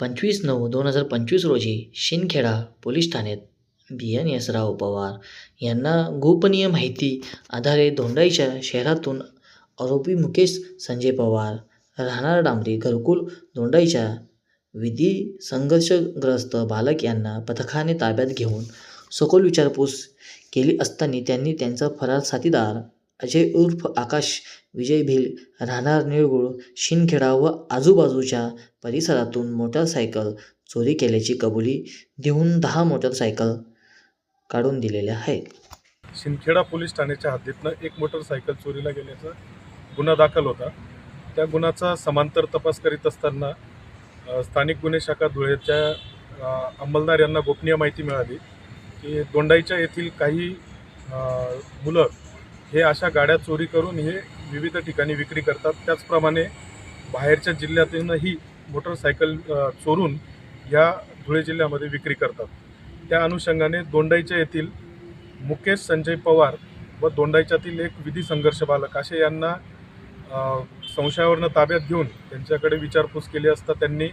पंचवीस नऊ दोन हजार पंचवीस रोजी शिंदखेडा पोलीस ठाण्यात B N S Rao Pawar यांना गोपनीय माहिती आधारे धोंडाईच्या शहरातून आरोपी मुकेश संजय पवार राहणार डांबरी घरकुल धोंडाईच्या विधी संघर्षग्रस्त बालक यांना पथकाने ताब्यात घेऊन सखोल विचारपूस केली असताना त्यांनी त्यांचा फरार साथीदार अजय उर्फ आकाश विजय भिल राहणार निळगुळ शिंदखेडा व आजूबाजूच्या परिसरातून मोटारसायकल चोरी केल्याची कबुली देऊन दहा मोटारसायकल काढून दिलेल्या आहेत. शिंदखेडा पोलीस ठाण्याच्या हद्दीतनं एक मोटरसायकल चोरीला गेल्याचा गुन्हा दाखल होता. त्या गुन्ह्याचा समांतर तपास करीत असताना अ, स्थानिक गुन्हे शाखा धुळेच्या अ, अंमलदार यांना गोपनीय माहिती मिळाली की दोंडाईच्या येथील काही अ, मुलं हे अशा गाड्या चोरी करून हे विविध ठिकाणी विक्री करतात. त्याचप्रमाणे बाहेरच्या जिल्ह्यातूनही मोटरसायकल चोरून या धुळे जिल्ह्यामध्ये विक्री करतात. त्या अनुषंगाने दोंडाईच्या येथील मुकेश संजय पवार व दोंडाईच्यातील एक विधी संघर्ष बालक असे यांना संशयावरनं ताब्यात घेऊन त्यांच्याकडे विचारपूस केली असता त्यांनी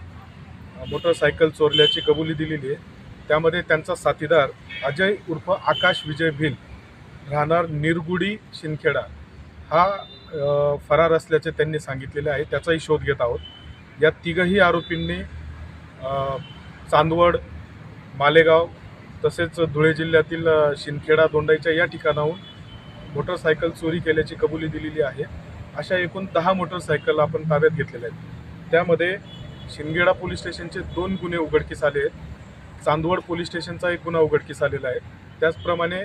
मोटरसायकल चोरल्याची कबुली दिलेली आहे. त्यामध्ये त्यांचा साथीदार अजय उर्फ आकाश विजय भिल राहणार निरगुडी शिंदखेडा. हा फरार असल्याचे त्यांनी सांगितलेले आहे. त्याचाही शोध घेत आहोत. या तिघही आरोपींनी चांदवड मालेगाव तसेच धुळे जिल्ह्यातील शिंदखेडा दोंडाईच्या या ठिकाणाहून मोटरसायकल चोरी केल्याची कबुली दिलेली आहे. अशा एकूण दहा मोटरसायकल आपण ताब्यात घेतलेल्या आहेत. त्यामध्ये शिंदखेडा पोलीस स्टेशनचे दोन गुन्हे उघडकीस आले आहेत. चांदवड पोलीस स्टेशनचा एक गुन्हा उघडकीस आलेला आहे. त्याचप्रमाणे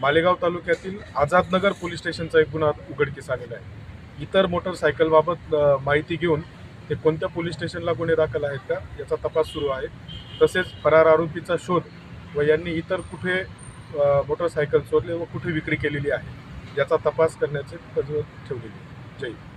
मालेगाव तालुक्यातील आझादनगर पोलीस स्टेशनचा एक गुन्हा उघडकीस आलेला आहे. इतर मोटरसायकलबाबत माहिती घेऊन ते कोणत्या पोलीस स्टेशनला गुन्हे दाखल आहेत का याचा तपास सुरू आहे. तसेच फरार आरोपीचा शोध व यांनी इतर कुठे मोटरसायकल चोरले व कुठे विक्री केलेली आहे याचा तपास करण्याचे तजवीज ठेवलेली जय हिंद.